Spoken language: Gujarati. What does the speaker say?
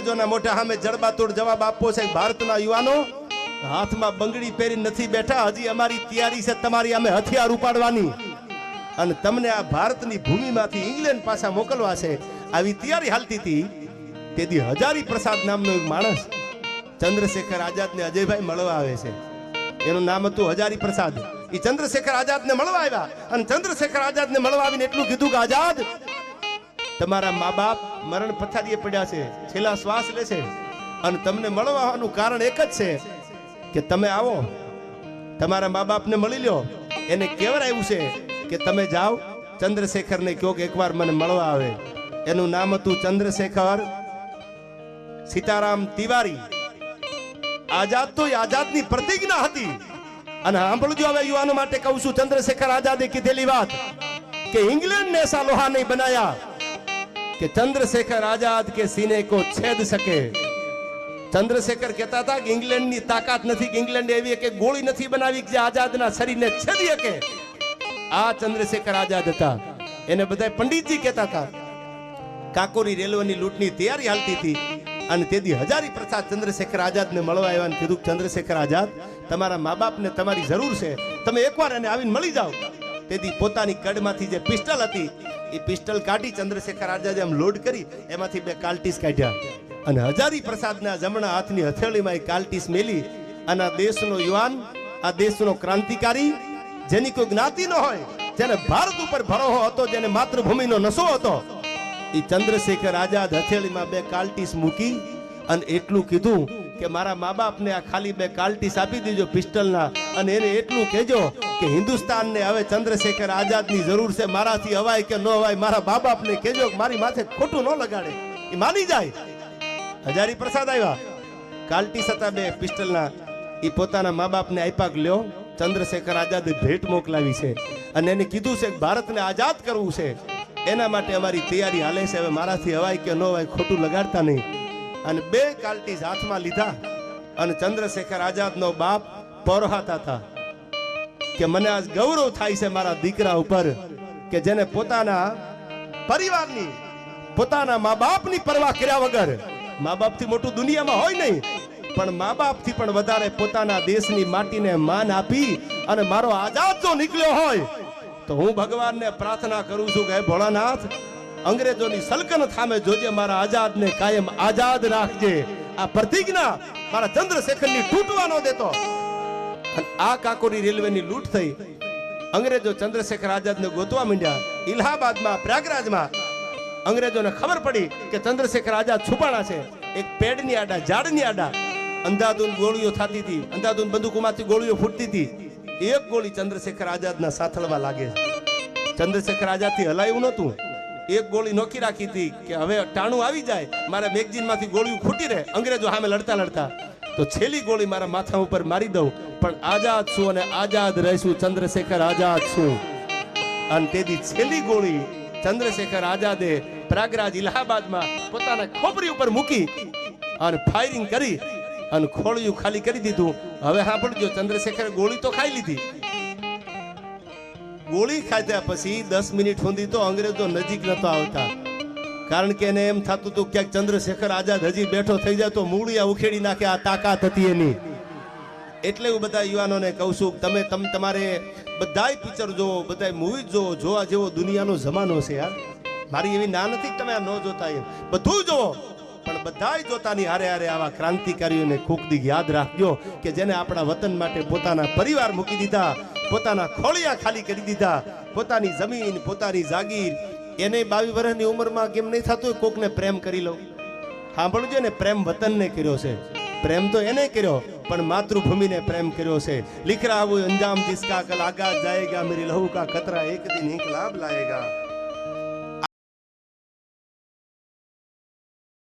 અંગ્રેજોના મોઢા સામે જડબાતોડ જવાબ આપવો છે ભારતના યુવાનો. હાથમાં બંગડી પહેરી નથી બેઠા. હજી અમારી તૈયારી છે તમારી અમે હથિયાર ઉપાડવાની. અને તમને આ ભારતની ભૂમિમાંથી ઇંગ્લેન્ડ પાછા મોકલવા છે. આવી તૈયારી હાલતી હતી. તેથી હજારી પ્રસાદ નામનો એક માણસ ચંદ્રશેખર આઝાદને અજયભાઈ મળવા આવે છે. એનું નામ હતું હજારી પ્રસાદ. એ ચંદ્રશેખર આઝાદને મળવા આવ્યા. અને ચંદ્રશેખર આઝાદને મળવા આવીને એટલું કીધું કે, આઝાદ તમારા મા બાપ મરણ પથારીએ પડ્યા છે, છેલ્લા શ્વાસ લે છે. અને તમને મળવાનું કારણ એક જ છે કે તમે આવો, તમારા મા બાપને મળી લો એને કેવરાયું છે કે તમે જાઓ, ચંદ્રશેખરને કહો કે એકવાર મને મળવા આવે. એનું નામ હતું ચંદ્રશેખર સીતારામ તિવારી. આઝાદ તો આઝાદની પ્રતિજ્ઞા હતી. અને સાંભળજો હવે યુવાનો માટે કહું છું, ચંદ્રશેખર આઝાદે કીધેલી વાત કે ઇંગ્લેન્ડ ને એસા લોહા નહીં બનાયા. કે ચંદ્રશેખર આઝાદ કે સીને કો છેદ શકે? ચંદ્રશેખર કહેતા હતા કે ઇંગ્લેન્ડની તાકાત નથી, કે ઇંગ્લેન્ડ એવી કે ગોળી નથી બનાવી જે આઝાદના શરીરને છેદી શકે આ ચંદ્રશેખર આઝાદ હતા. એને બધા પંડિતજી કહેતા હતા. કાકોરી રેલવેની લૂંટની તૈયારી હાલતી હતી અને તેથી હજારી પ્રસાદ ચંદ્રશેખર આઝાદને મળવા આવ્યા કીધું ચંદ્રશેખર આઝાદ, તમારા મા બાપને તમારી જરૂર છે. તમે એકવાર એને આવીને મળી જાઓ. તેથી પોતાની કડમાંથી જે પિસ્ટલ હતી એ પિસ્ટલ કાઢી ચંદ્રશેખર આઝાદે આમ લોડ કરી, એમાંથી બે કાલ્ટીસ કાઢ્યા. અને હજારી પ્રસાદના જમણા હાથની હથેળીમાં એ કાલ્ટીસ મેલી. અને આ દેશનો યુવાન, આ દેશનો ક્રાંતિકારી, જેની કોઈ જ્ઞાતિ ન હોય, જેને ભારત ઉપર ભરોહો હતો, જેને માતૃભૂમિનો નશો હતો, એ ચંદ્રશેખર આઝાદ હથેળીમાં બે કાલ્ટીસ મૂકી અને એટલું કીધું કે મારા મા બાપને આ ખાલી બે કાલ્ટીસ આપી દીજો પિસ્ટલના અને એને એટલું કહેજો કે હિન્દુસ્તાનને હવે ચંદ્રશેખર આઝાદની જરૂર છે, મારાથી અવાય કે ન અવાય, મારા મા બાપને કહેજો કે મારી માથે ખોટું ન લગાડે. એ માની જાય. હજારી પ્રસાદ આવ્યા. કાલટી સતા બે પિસ્ટલના એ પોતાના મા બાપને આપ્યા લ્યો, ચંદ્રશેખર આઝાદે ભેટ મોકલાવી છે. અને એને કીધું છે કે ભારતને આઝાદ કરવું છે. એના માટે અમારી તૈયારી હાલે છે. હવે મારાથી હવાય કે ન હવાય ખોટું લગાડતા નહીં. અને બે કાલટી હાથમાં લીધા. અને ચંદ્રશેખર આઝાદનો બાપ પરોહાતા હતા. કે મને આજ ગૌરવ થાય છે મારા દીકરા ઉપર કે જેને પોતાના પરિવારની, પોતાના મા બાપની પરવા કર્યા વગર મા બાપથી મોટું દુનિયામાં હોય નહીં, પણ મા બાપથી પણ વધારે પોતાના દેશની માટીને માન આપી અને મારો આઝાદ જો નીકળ્યો હોય, તો હું ભગવાનને પ્રાર્થના કરું છું કે ભોળાનાથ, અંગ્રેજોની સલ્તનત સામે જોજે મારા આઝાદને કાયમ આઝાદ રાખજે. આ પ્રતિજ્ઞા મારા ચંદ્રશેખરની તૂટવા ન દેતો. આ કાકોરી રેલવેની લૂંટ થઈ. અંગ્રેજો ચંદ્રશેખર આઝાદને ગોતવા માંડ્યા. ઇલાહાબાદમાં, પ્રયાગરાજમાં. અંગ્રેજોને ખબર પડી કે ચંદ્રશેખર આઝાદ છુપાણા છે. એક પેડની આડા, ઝાડની આડા. અંધાધૂન ગોળીઓ થતી હતી. અંધાધૂન બંદૂકોમાંથી ગોળીઓ ફૂટતી હતી. એક ગોળી ચંદ્રશેખર આઝાદના સાથળમાં લાગે ચંદ્રશેખર આઝાદથી હલાયું નહોતું. એક ગોળી નોખી રાખી હતી કે હવે ટાણું આવી જાય. મારા મેગઝીનમાંથી ગોળીઓ ફૂટી રહે. અંગ્રેજો સામે લડતા લડતા. તો છેલ્લી ગોળી મારા માથા ઉપર મારી દઉં. પણ આઝાદ છું અને આઝાદ રહીશું, ચંદ્રશેખર આઝાદ છું. અને તેથી છેલ્લી ગોળી ચંદ્રશેખર આઝાદે પ્રયાગરાજ ઇલાહાબાદમાં પોતાના ખોપરી ઉપર મૂકી અને ફાયરિંગ કરી અને ખોળિયું ખાલી કરી દીધું. હવે સાંભળજો, ચંદ્રશેખરે ગોળી તો ખાઈ લીધી. ગોળી ખાધ્યા પછી દસ મિનિટ સુધી તો અંગ્રેજો નજીક નતો આવતા. કારણ કે એને એમ થતું હતું ક્યાંક ચંદ્રશેખર આઝાદ હજી બેઠો થઈ જાય તો મૂળિયા ઉખેડી નાખે, આ તાકાત હતી એની. એટલે હું બધા યુવાનોને કહું છું, તમે તમે, તમારે બધાય પિક્ચર જોવો બધાય મૂવી જોવો જોવા જેવો દુનિયાનો જમાનો છે યાર. મારી એવી ના નથી તમે આ ન જોતા એમ. બધું જોવો પણ બધાય જોતાની હારે હારે આવા ક્રાંતિકારીઓને ખૂબ દી યાદ રાખજો કે જેને આપણા વતન માટે પોતાના પરિવાર મૂકી દીધા, પોતાના ખોળિયા ખાલી કરી દીધા, પોતાની જમીન, પોતાની જાગીર. એને બાવીસ વર્ષની ઉંમરમાં કેમ નહીં થતું? કોકને પ્રેમ કરી લઉં. સાંભળજો ને, પ્રેમ વતનને કર્યો છે. પ્રેમ તો એને કર્યો, પણ માતૃભૂમિને પ્રેમ કર્યો છે. લીકરા આવું અંજામ જિસકા કલ આગા જાયેગા, મેરી લહુ કા ખતરા એક દિન એક લાભ લાયેગા.